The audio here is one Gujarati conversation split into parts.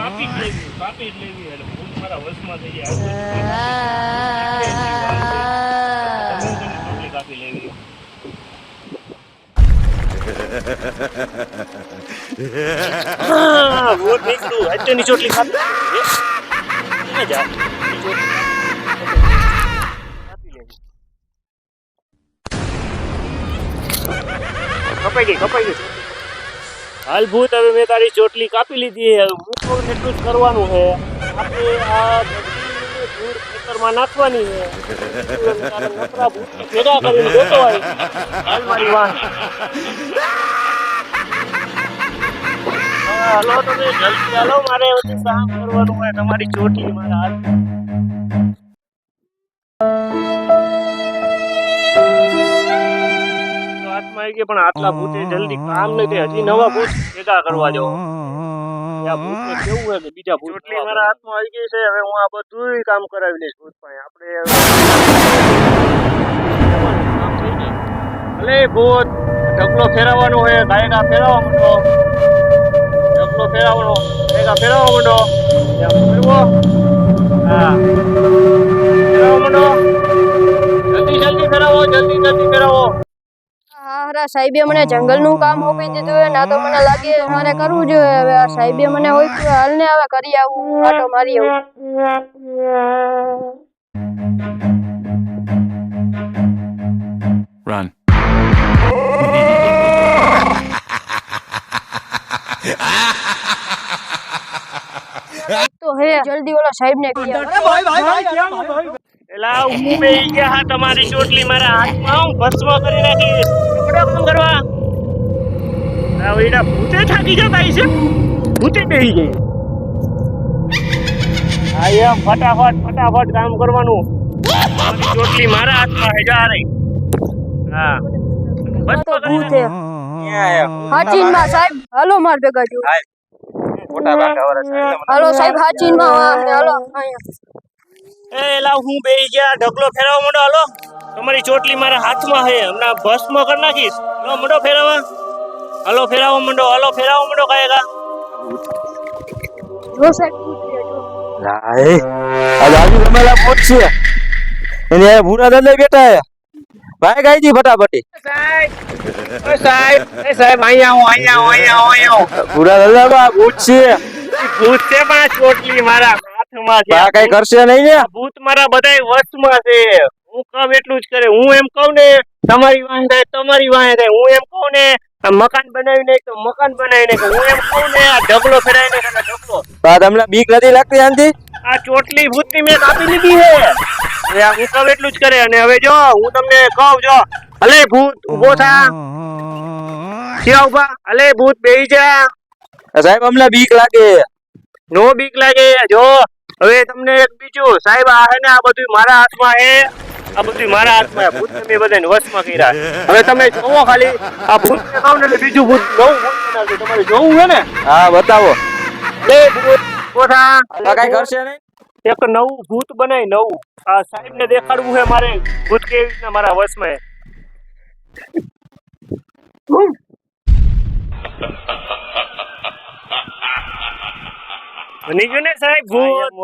કાપી જ લેવી કાપી જ લેવી એટલે ભૂત મારા વશમાં થઈ જાય તમે તેની ચોટલી કાપી લેવી હા, ભૂત અત્યારની ચોટલી કાપી જા? ચોટલી કાપી લેવી. કપાઈ ગઈ કપાઈ ગઈ હાલ ભૂત હવે મેં તારી ચોટલી કાપી લીધી છે. હું એટલું જ કરવાનું છે. આપણે આ નાખવાની છે. તમે, જલ્દી મારે કામ કરવાનું તમારી ચોટલી મારા હાથ આવી પણ આટલા ભૂતે જલ્દી કામ નહીં થાય. હજી નવા ભૂત ભેગા કરવા જાઓ. કેવું હોય કે બીજા ભૂત ચોટલી મારા હાથમાં આવી ગઈ છે. હવે હું આ બધુંય કામ કરાવી લઈશ ભૂત પાસે આપણે ભલે ભૂત ઢગલો ફેરવવાનો હોય ગાયકા ફેરવવા માંડો. ઢગલો ફેરવવાનો ગાયકા ફેરવવા માંડો. ફેરવો હા ફેરવવા માંડો જલ્દી જલ્દી ફેરવો જલ્દી જલ્દી ફેરવો હરા સાહેબે મને જંગલનું કામ સોંપી દીધું ના તો મને લાગે મારે કરવું જોઈએ હવે આ સાહેબે મને હોય તો હાલ ને હવે કરી આવું આટો મારી આવું Run. તો હે જલ્દી ઓલા સાહેબ ને કહી આવો. એલા હું બેહી ગયા હા તમારી ચોટલી મારા હાથમાં હું ભસ્મ કરી કામ કરવા? આ ભૂતે થાકી જતા હશે. ભૂતે બેહી ગઈ. હા એમ ફટાફટ ફટાફટ કામ કરવાનું. મારી ચોટલી મારા હાથમાં હેજા રહી. હા. તો ભૂત. સાહેબ. હાલો માર ભેગા જો હાલો સાહેબ હાચીન હાલો અહીંયા. એલા હું બેહી ગયા ઢગલો ફેરવા માંડો હાલો. તમારી ચોટલી મારા હાથમાં હે હમણાં ભસ્મ કરી નાખીશ. હાલો મંડો ફેરવા. હાલો ફેરાવો માંડો હાલો ફેરાવો માંડો કાયગા જો સાહેબ છે. લાય આજ આજુ રમેલા પૂછ છે. એને ભૂરા દાદા બેઠા હે ભાઈ ગાઈજી ફટાફટી. સાહેબ. ઓ સાહેબ. એ સાહેબ અહીંયા હું અહીંયા હું અહીંયા આવો ભૂરા દાદા બા ભૂત છે. ભૂત છે પણ આ ચોટલી મારા. છે. કઈ કરશે નહીં ને? ભૂત મારા બધાય વશમાં છે. હું કહું એટલું જ કરે. હું એમ કહું ને તમારી વાહે થાય તમારી વાહે થાય. હું એમ કહું ને મકાન બનાવી નાખ તો મકાન બનાવી નાખ હું એમ કહું ને આ ઢગલો ફેરાય નાખ ઢગલો. તમને બીક નથી લાગતી આનથી? આ ચોટલી ભૂતની મેં કાપી લીધી છે. હું કહું એટલું જ કરે. અને હવે જો હું તમને કહું જો. અલે ભૂત ઊભો થા. ક્યાં ઊભા અલે ભૂત બેહી જા. સાહેબ અમને બીક લાગે. નો બીક લાગે. જો હવે તમને એક બીજું સાહેબ આ હે ને આ બધું મારા હાથમાં હે. આ બધું મારા હાથમાં હે. ભૂત મેં બધાને વશમાં કર્યા. હવે તમે જોવો ખાલી. આ ભૂત ને કહો ને એટલે બીજું ભૂત નવું ભૂત બનાવજો તમારે જોવું હે ને? હા બતાવો. બે ભૂત. કોઠા કઈ કરશે નહીં? એક નવું ભૂત બનાય નવું. આ સાહેબ ને દેખાડવું છે મારે. ભૂત કેવી રીતના મારા વશમાં હે? બની ગયું ને સાહેબ ભૂત.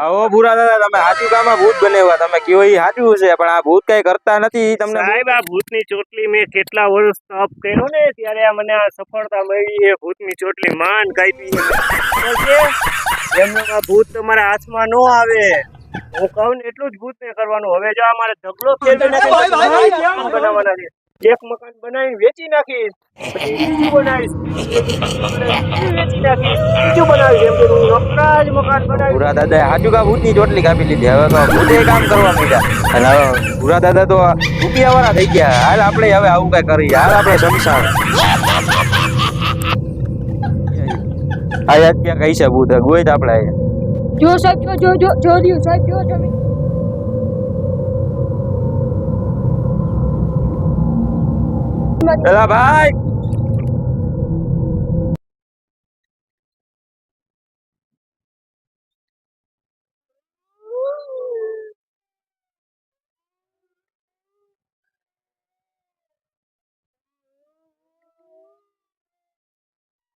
આવો ભૂરા દાદા તમે સાચું કામમાં ભૂત બનેવા. તમે કયો ઈ સાચું છે પણ આ ભૂત કઈ કરતા નથી તમને સાહેબ આ ભૂતની ચોટલી મેં કેટલા વર્ષ તપ કર્યો ને ત્યારે આ મને આ સફળતા મળી છે ભૂતની ચોટલી માન કાપી. એમનું આ ભૂત તમારા હાથમાં ન આવે. હું કહું ને એટલું જ ભૂત ને કરવાનું. હવે જો આ મારે ઢગલો ફેરવી બનાવવાના છે. એક મકાન બનાવીને વેચી નાખીશ. પછી બીજું બનાવીશ. વેચી નાખીશ. બીજું બનાવીશ. એમ કે હું નકરા જ મકાન બનાવીશ. ભૂરા દાદા સાચું કા ભૂતની ચોટલી કાપી લીધી. હવે તો કામ કરવા માંડ્યા. અને હવે ભૂરા દાદા તો રૂપિયા વાળા થઈ ગયા. હાલ આપણે હવે આવું કઈ કરીએ. હાલ આપણે શમશાન. આ યાદ ક્યાં છે ભૂત? ગોઈ આપણે જો સાહેબ જો જો જો જો સાહેબ જો તમે એલા ભાઈ